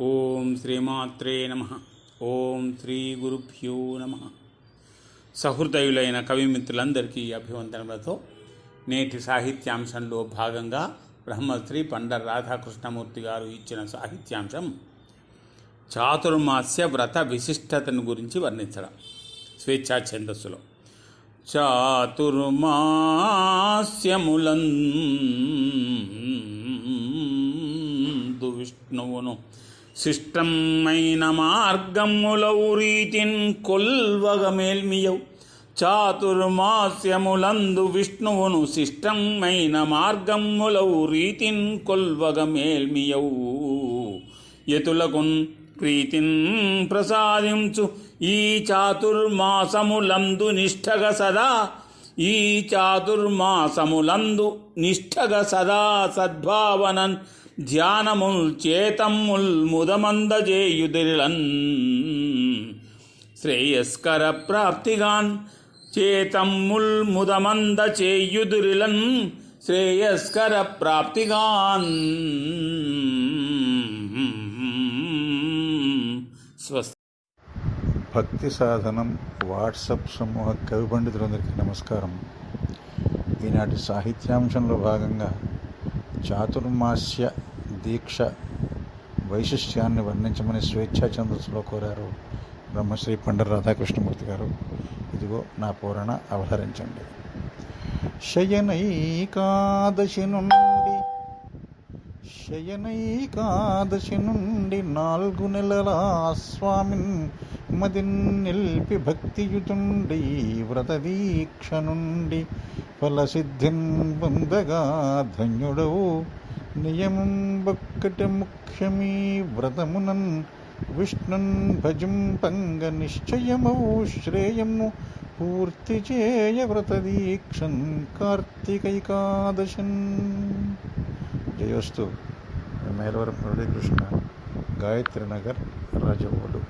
ఓం శ్రీమాత్రే నమ. ఓం శ్రీ గురుభ్యో నమ. సహృదయులైన కవిమిత్రులందరికీ అభివందనలతో నేటి సాహిత్యాంశంలో భాగంగా బ్రహ్మశ్రీ పండర్ రాధాకృష్ణమూర్తి గారు ఇచ్చిన సాహిత్యాంశం చాతుర్మాస్య వ్రత విశిష్టతను గురించి వర్ణించడం. స్వేచ్ఛా ఛందస్సులో. చాతుర్మాస్యములందు విష్ణువును శిష్టమైన మార్గములౌ రీతిన్ కొల్వగ మేల్మియౌ. చాతుర్మాస్యములందు విష్ణువును శిష్టమైన మార్గములౌ రీతిన్ కొల్వగ మేల్మియౌ. యతులకున్ ప్రీతిన్ ప్రసాదించు. ఈ చాతుర్మాసములందు నిష్ఠగ సదా. ఈ చాతుర్మాసములందు నిష్ఠగ సదా సద్భావనన్ ధ్యానముల్ చేతమ్ముల్ ముదమందజేయుదిరిలన్ శ్రేయస్కర ప్రాప్తిగాన్ చేతమ్ముల్ ముదమంద చేయుదురిలన్ శ్రేయస్కర ప్రాప్తిగాన్. స్వస్తి. భక్తి సాధనం వాట్సప్ సమూహ కవి పండితులందరికీ నమస్కారం. ఈనాటి సాహిత్యాంశంలో భాగంగా చాతుర్మాస్య దీక్ష వైశిష్ట్యాన్ని వర్ణించమని స్వేచ్ఛా ఛందస్సులో కోరారు బ్రహ్మశ్రీ పండర రాధాకృష్ణమూర్తి గారు. ఇదిగో నా పూరణ అవహరించండి. శయనైకాదశి నుండి శయనైకాదశి నుండి నాలుగు నెలల స్వామిన్ మదిన్ నిల్పి భక్తియుతుండి వ్రత దీక్ష నుండి ఫలసిద్ధిన్ పొందగా ధన్యుడవు. నియమం బక్కట ముఖ్యమీ వ్రతమునన్ విష్ణున్ భజింపంగ నిశ్చయమవు. శ్రేయము పూర్తి చేయ వ్రత దీక్షన్ కార్తీకైకాదశన్ జయోస్తు మేలవరం మురళీకృష్ణ గాయత్రి నగర్ రాజవోలు.